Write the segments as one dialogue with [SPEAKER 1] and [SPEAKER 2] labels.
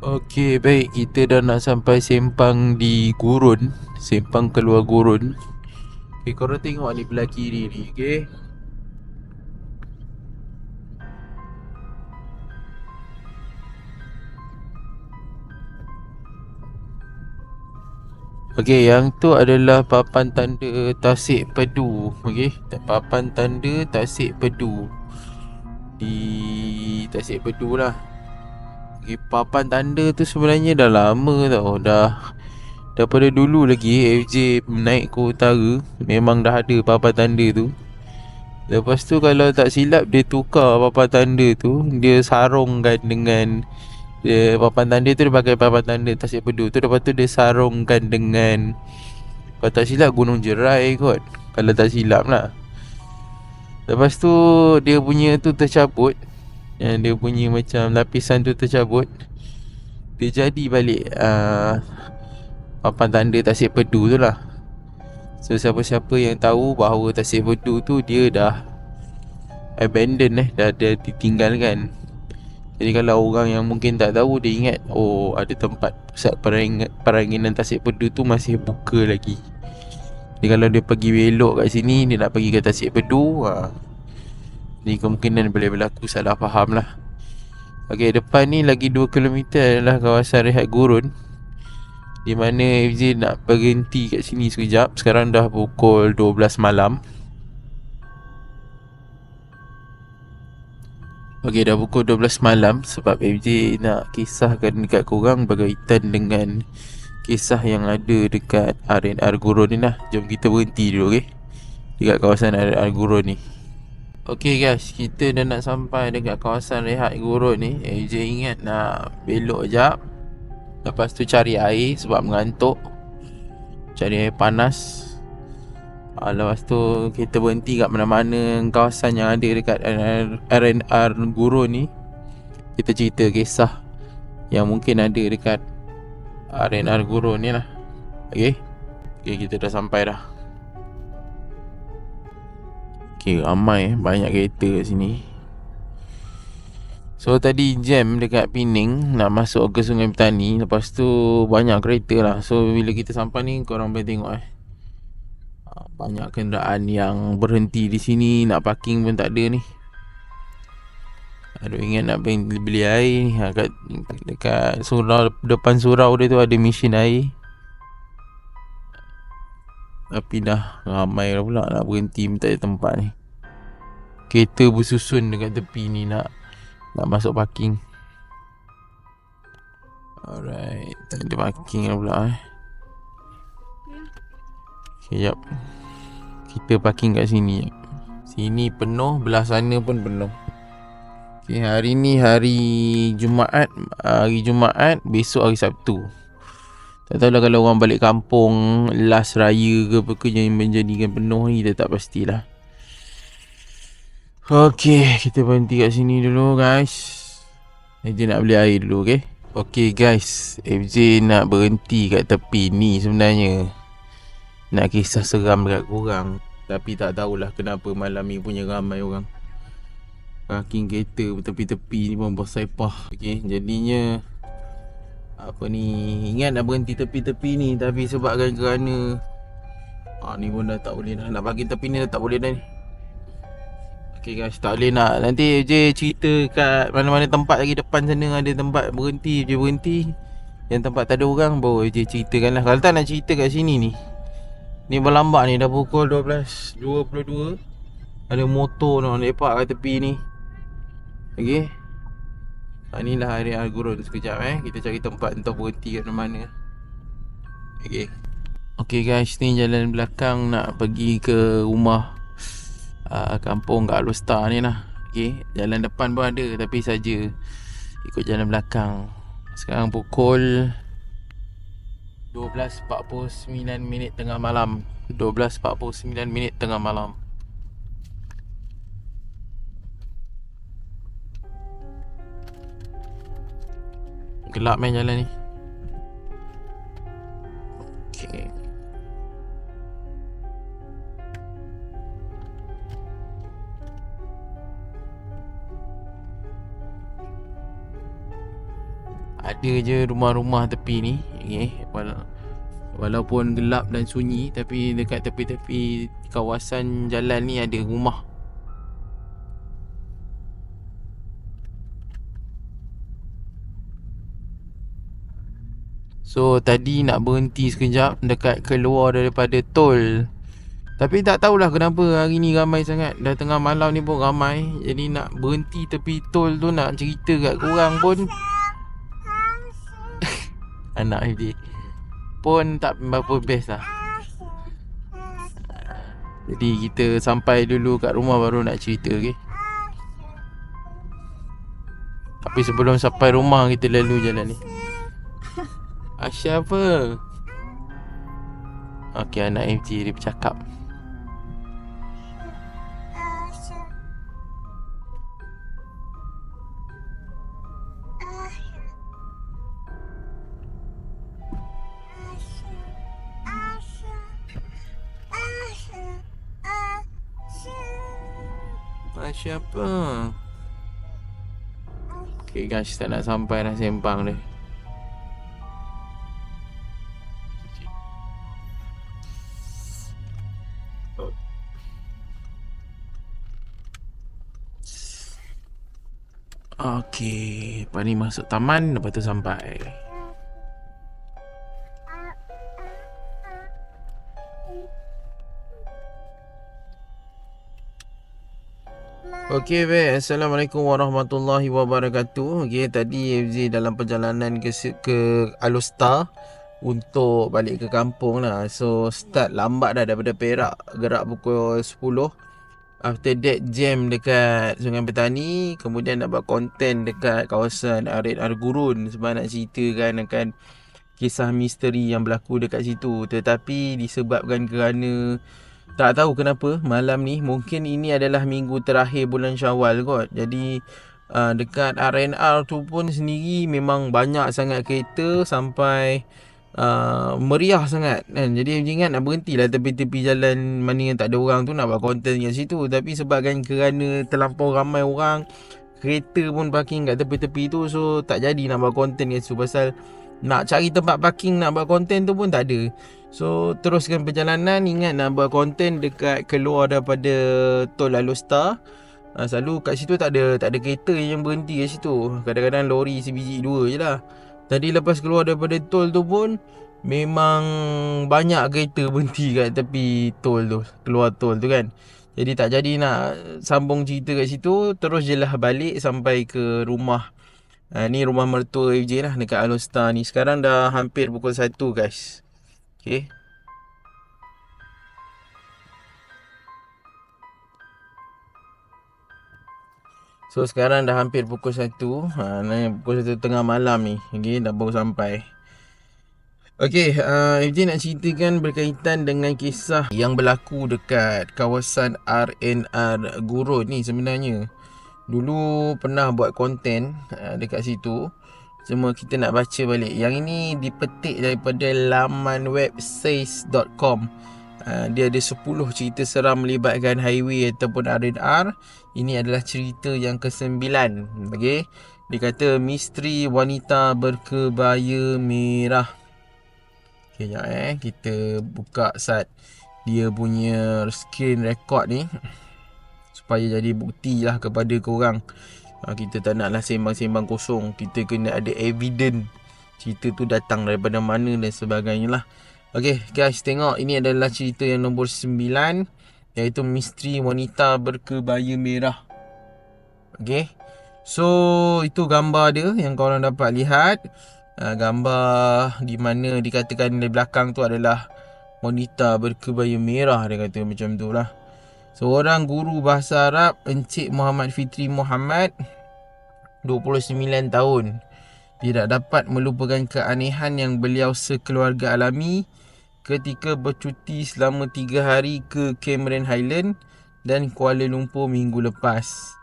[SPEAKER 1] Okey, baik. Kita dah nak sampai sempang di gurun. Sempang keluar gurun. Okey, korang tengok ni belah kiri ni, okey? Okey, yang tu adalah papan tanda Tasik Pedu, okey? Papan tanda Tasik Pedu. Di Tasik Pedu lah. Papan tanda tu sebenarnya dah lama tau. Dah daripada dulu lagi FJ naik ke utara memang dah ada papan tanda tu. Lepas tu kalau tak silap dia tukar papan tanda tu, dia sarungkan dengan dia papan tanda tu dia pakai papan tanda Tasik Pedu tu. Lepas tu dia sarungkan dengan kalau tak silap Gunung Jerai kot. Kalau tak silap lah. Lepas tu dia punya tu tercabut yang dia punya macam lapisan tu tercabut dia jadi balik uh, papan tanda Tasik Pedu tu lah so siapa-siapa yang tahu bahawa Tasik Pedu tu dia dah abandon eh dah ada ditinggalkan jadi kalau orang yang mungkin tak tahu dia ingat oh ada tempat pusat perang, peranginan Tasik Pedu tu masih buka lagi. Jadi kalau dia pergi belok kat sini dia nak pergi ke Tasik Pedu ha. Jadi kemungkinan boleh berlaku salah faham lah. Okey depan ni lagi 2 km adalah kawasan rehat gurun. Di mana FJ nak berhenti kat sini sekejap. Sekarang dah pukul 12 malam. Okey dah pukul 12 malam sebab MJ nak kisahkan dekat korang berkaitan dengan kisah yang ada dekat RNR Gurun ni lah. Jom kita berhenti dulu okey. Dekat kawasan RNR Gurun ni. Okey guys, kita dah nak sampai dekat kawasan rehat Gurun ni. MJ ingat nak belok jap. Lepas tu cari air sebab mengantuk. Cari air panas Ha, lepas tu kita berhenti kat mana-mana kawasan yang ada dekat RNR Guru ni Kita cerita kisah yang mungkin ada dekat RNR Guru ni lah Okay Okay kita dah sampai dah Okay ramai eh. Banyak kereta kat sini. So tadi jam dekat Pening nak masuk ke Sungai Petani Lepas tu banyak kereta lah. So bila kita sampai ni korang boleh tengok eh. Banyak kenderaan yang berhenti di sini Nak parking pun tak ada ni. Aduh ingat nak beli, beli air ni. Ha, kat, Dekat surau, depan surau dia tu ada mesin air Tapi dah ramai dah pula nak berhenti minta tempat ni. Kereta bersusun dekat tepi ni nak Nak masuk parking. Alright Tak ada parking dah pula eh. Sekejap kita parking kat sini. Sini penuh Belah sana pun penuh. Okay, Hari ni hari Jumaat. Hari Jumaat Besok hari Sabtu Tak tahu lah kalau orang balik kampung Last raya ke apa ke Yang menjadikan penuh ni Kita tak pastilah. Okay Kita berhenti kat sini dulu guys. FJ nak beli air dulu okay Okay guys. FJ nak berhenti kat tepi ni sebenarnya. Nak kisah seram dekat korang. Tapi tak tahulah kenapa malam ni punya ramai orang. Parking kereta tepi-tepi ni pun bersepah okay, Jadinya Apa ni Ingat nak berhenti tepi-tepi ni Tapi sebabkan kerana ah, Ni pun dah tak boleh dah. Nak parking tepi ni dah tak boleh dah ni. Okay guys tak boleh nak. Nanti je cerita kat mana-mana tempat lagi depan sana Ada tempat berhenti je berhenti. Yang tempat tak ada orang Baru je ceritakan lah. Kalau tak nak cerita kat sini ni. Ni berlambat ni dah pukul 12.22 Ada motor tu lepak kat tepi ni. Okay Inilah hari Al-Gurun sekejap eh. Kita cari tempat untuk berhenti kat mana Okay Okay guys. Ni jalan belakang nak pergi ke rumah uh, Kampung kat Alostar ni lah. Okay Jalan depan pun ada tapi saja. Ikut jalan belakang. Sekarang pukul 12.49 minit tengah malam. 12.49 minit tengah malam Gelap main jalan ni. Okay ada je rumah-rumah tepi ni okay. Wala- Walaupun gelap dan sunyi Tapi dekat tepi-tepi kawasan jalan ni ada rumah So tadi nak berhenti sekejap Dekat keluar daripada tol. Tapi tak tahulah kenapa hari ni ramai sangat. Dah tengah malam ni pun ramai. Jadi nak berhenti tepi tol tu Nak cerita kat korang pun. Anak FD Pun tak berapa best lah. Jadi kita sampai dulu kat rumah baru nak cerita okay? Tapi sebelum sampai rumah kita lalu jalan ni Asya apa? Okey anak MT dia bercakap Asya apa? Okay guys tak nak sampai dah sembang dia Okey, lepas ni masuk taman lepas tu sampai. Okey, baik. Assalamualaikum warahmatullahi wabarakatuh. Okey, tadi FZ dalam perjalanan ke ke Alustar untuk balik ke kampung lah. So, start lambat dah daripada Perak. Gerak pukul 10. After that jam dekat Sungai Petani. Kemudian nak buat konten dekat kawasan Arit Argurun. Sebab nak ceritakan akan kisah misteri yang berlaku dekat situ. Tetapi disebabkan kerana tak tahu kenapa malam ni Mungkin ini adalah minggu terakhir bulan syawal kot. Jadi uh, dekat RNR tu pun sendiri memang banyak sangat kereta Sampai uh, meriah sangat kan? Jadi ingat nak berhenti lah tepi-tepi jalan mana yang tak ada orang tu nak buat konten kat situ. Tapi sebabkan kerana terlampau ramai orang kereta pun parking kat tepi-tepi tu so tak jadi nak buat konten kat situ. Pasal nak cari tempat parking nak buat konten tu pun tak ada. So teruskan perjalanan. Ingat nak buat konten dekat keluar daripada tol Alustar Ha, selalu kat situ tak ada tak ada kereta yang berhenti kat situ. Kadang-kadang lori sebiji dua je lah. Tadi lepas keluar daripada tol tu pun Memang banyak kereta berhenti kat tepi tol tu Keluar tol tu kan. Jadi tak jadi nak sambung cerita kat situ Terus je lah balik sampai ke rumah. Ha, Ni rumah mertua FJ lah dekat Alostar ni. Sekarang dah hampir pukul 1 guys. Okay So sekarang dah hampir pukul 1 ha, ni Pukul 1 tengah malam ni okay, Dah baru sampai Okay, uh, FJ nak ceritakan berkaitan dengan kisah yang berlaku dekat kawasan RNR Gurun ni sebenarnya. Dulu pernah buat konten uh, dekat situ. Cuma kita nak baca balik. Yang ini dipetik daripada laman web says.com. Uh, dia ada 10 cerita seram melibatkan highway ataupun RNR. Ini adalah cerita yang ke-9. Okay. Dia kata misteri wanita berkebaya merah. Okay, sekejap eh. Kita buka sat dia punya screen record ni. Supaya jadi bukti lah kepada korang. Ha, kita tak naklah sembang-sembang kosong. Kita kena ada evidence cerita tu datang daripada mana dan sebagainya lah. Okay guys tengok ini adalah cerita yang nombor 9 iaitu misteri wanita berkebaya merah. Okay. So itu gambar dia yang korang dapat lihat uh, gambar di mana dikatakan di belakang tu adalah wanita berkebaya merah dia kata macam tu lah seorang guru bahasa Arab Encik Muhammad Fitri Muhammad 29 tahun tidak dapat melupakan keanehan yang beliau sekeluarga alami ketika bercuti selama 3 hari ke Cameron Highland dan Kuala Lumpur minggu lepas.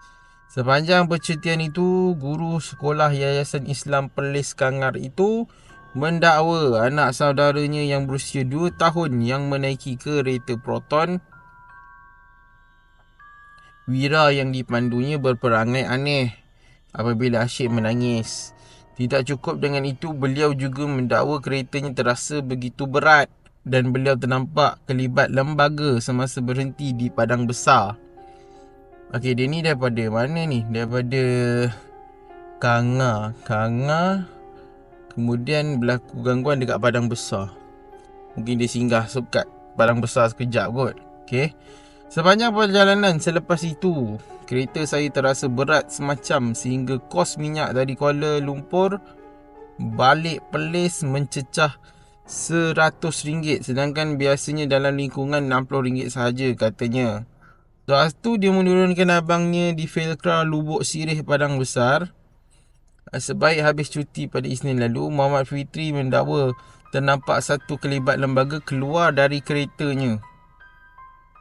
[SPEAKER 1] Sepanjang percutian itu, guru sekolah Yayasan Islam Perlis Kangar itu mendakwa anak saudaranya yang berusia 2 tahun yang menaiki kereta Proton Wira yang dipandunya berperangai aneh apabila asyik menangis. Tidak cukup dengan itu, beliau juga mendakwa keretanya terasa begitu berat dan beliau ternampak kelibat lembaga semasa berhenti di padang besar. Okey, dia ni daripada mana ni? Daripada Kanga. Kanga. Kemudian berlaku gangguan dekat padang besar. Mungkin dia singgah sekat padang besar sekejap kot. Okey. Sepanjang perjalanan selepas itu, kereta saya terasa berat semacam sehingga kos minyak dari Kuala Lumpur balik Perlis mencecah RM100 sedangkan biasanya dalam lingkungan RM60 sahaja katanya. Lepas tu dia menurunkan abangnya di Felkra Lubuk Sirih Padang Besar. Sebaik habis cuti pada Isnin lalu, Muhammad Fitri mendakwa ternampak satu kelibat lembaga keluar dari keretanya.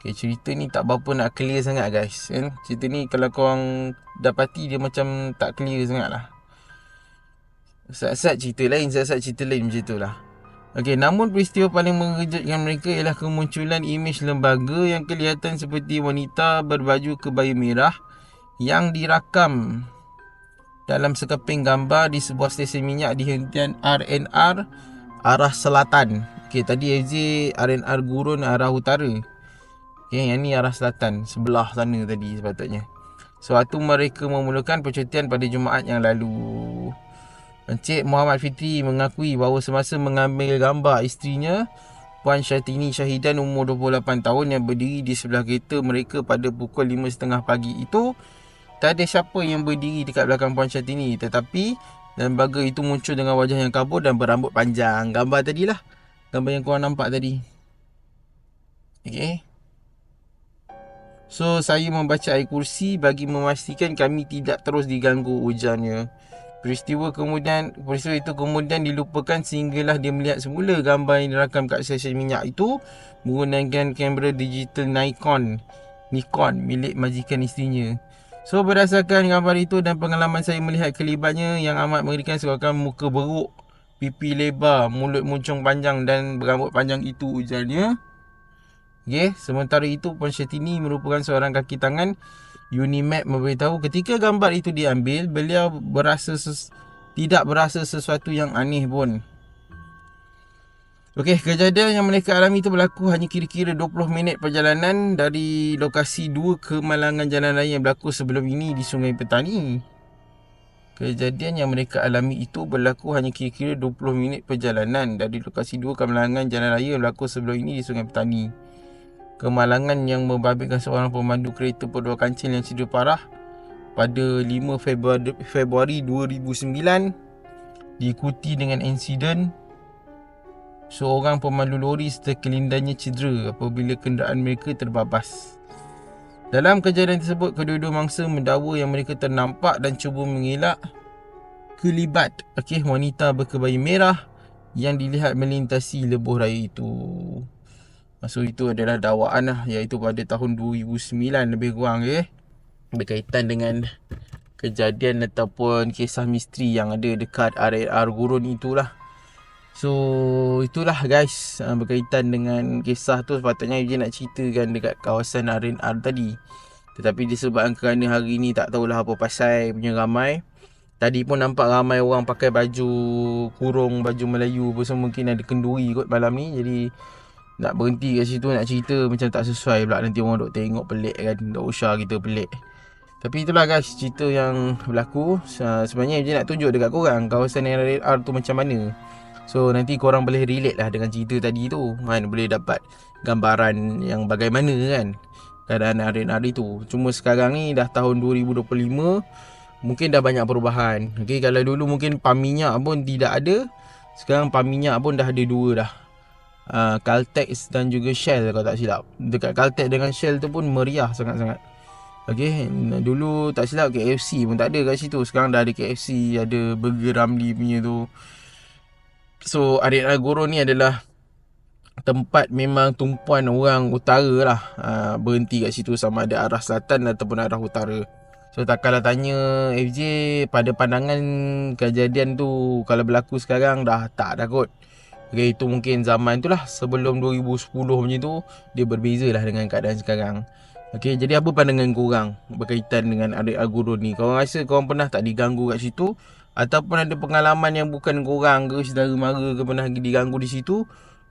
[SPEAKER 1] Okay, cerita ni tak berapa nak clear sangat guys. Kan? Cerita ni kalau korang dapati dia macam tak clear sangat lah. Sat-sat cerita lain, sat-sat cerita lain macam tu lah. Okey, namun peristiwa paling mengejutkan mereka ialah kemunculan imej lembaga yang kelihatan seperti wanita berbaju kebaya merah yang dirakam dalam sekeping gambar di sebuah stesen minyak di hentian RNR arah selatan. Okey, tadi FZ RNR Gurun arah utara. Okey, yang ni arah selatan, sebelah sana tadi sepatutnya. Sewaktu mereka memulakan percutian pada Jumaat yang lalu. Encik Muhammad Fitri mengakui bahawa semasa mengambil gambar isterinya Puan Syatini Syahidan umur 28 tahun yang berdiri di sebelah kereta mereka pada pukul 5.30 pagi itu Tak ada siapa yang berdiri dekat belakang Puan Syatini. Tetapi lembaga itu muncul dengan wajah yang kabur dan berambut panjang. Gambar tadi lah Gambar yang korang nampak tadi. Okay So saya membaca air kursi bagi memastikan kami tidak terus diganggu ujarnya Peristiwa kemudian peristiwa itu kemudian dilupakan sehinggalah dia melihat semula gambar yang dirakam kat stesen minyak itu menggunakan kamera digital Nikon Nikon milik majikan isterinya. So berdasarkan gambar itu dan pengalaman saya melihat kelibatnya yang amat mengerikan sebabkan muka beruk, pipi lebar, mulut muncung panjang dan berambut panjang itu ujarnya. Okay, sementara itu Puan Syetini merupakan seorang kaki tangan Unimap memberitahu ketika gambar itu diambil, beliau berasa ses- tidak berasa sesuatu yang aneh pun. Okey, kejadian yang mereka alami itu berlaku hanya kira-kira 20 minit perjalanan dari lokasi dua kemalangan jalan raya yang berlaku sebelum ini di Sungai Petani. Kejadian yang mereka alami itu berlaku hanya kira-kira 20 minit perjalanan dari lokasi dua kemalangan jalan raya yang berlaku sebelum ini di Sungai Petani kemalangan yang membabitkan seorang pemandu kereta berdua kancil yang cedera parah pada 5 Februari, Februari 2009 diikuti dengan insiden seorang pemandu lori serta kelindannya cedera apabila kenderaan mereka terbabas. Dalam kejadian tersebut, kedua-dua mangsa mendakwa yang mereka ternampak dan cuba mengelak kelibat okay, wanita berkebaya merah yang dilihat melintasi lebuh raya itu. So itu adalah dakwaan lah Iaitu pada tahun 2009 lebih kurang eh Berkaitan dengan Kejadian ataupun kisah misteri yang ada dekat RR Gurun itulah. So itulah guys ah, Berkaitan dengan kisah tu. Sepatutnya Eugene nak ceritakan dekat kawasan RNR tadi. Tetapi disebabkan kerana hari ni tak tahulah apa pasal punya ramai. Tadi pun nampak ramai orang pakai baju kurung, baju Melayu pun mungkin ada kenduri kot malam ni. Jadi nak berhenti kat situ nak cerita macam tak sesuai pula. Nanti orang duk tengok pelik kan duk usah kita pelik. Tapi itulah guys cerita yang berlaku. Sebenarnya je nak tunjuk dekat korang kawasan RR tu macam mana. So nanti korang boleh relate lah dengan cerita tadi tu. Kan boleh dapat gambaran yang bagaimana kan keadaan RR itu. Cuma sekarang ni dah tahun 2025 mungkin dah banyak perubahan. Okay, kalau dulu mungkin pam minyak pun tidak ada sekarang pam minyak pun dah ada dua dah uh, Caltex dan juga Shell kalau tak silap. Dekat Caltex dengan Shell tu pun meriah sangat-sangat. Okey, dulu tak silap KFC pun tak ada kat situ. Sekarang dah ada KFC, ada Burger Ramly punya tu. So, Arena Goro ni adalah tempat memang tumpuan orang utara lah uh, berhenti kat situ sama ada arah selatan ataupun arah utara. So takkanlah tanya FJ pada pandangan kejadian tu kalau berlaku sekarang dah tak dah kot. Okay, itu mungkin zaman tu lah. Sebelum 2010 macam tu dia berbeza lah dengan keadaan sekarang. Okay, jadi apa pandangan korang berkaitan dengan adik Aguro ni? Korang rasa korang pernah tak diganggu kat situ? Ataupun ada pengalaman yang bukan korang ke saudara mara ke pernah diganggu di situ?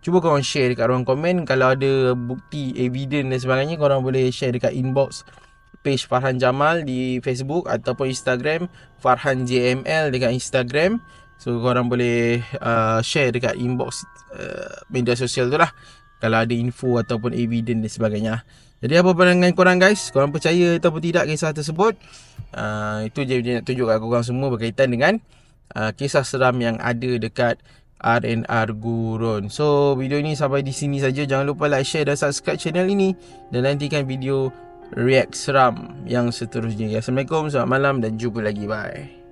[SPEAKER 1] Cuba korang share dekat ruang komen. Kalau ada bukti evidence dan sebagainya korang boleh share dekat inbox page Farhan Jamal di Facebook ataupun Instagram Farhan JML dekat Instagram so korang boleh uh, share dekat inbox uh, media sosial tu lah kalau ada info ataupun evidence dan sebagainya jadi apa pandangan korang guys korang percaya ataupun tidak kisah tersebut uh, itu je dia nak tunjuk kat korang semua berkaitan dengan uh, kisah seram yang ada dekat RNR Gurun. So video ini sampai di sini saja. Jangan lupa like, share dan subscribe channel ini dan nantikan video react seram yang seterusnya. Assalamualaikum, selamat malam dan jumpa lagi. Bye.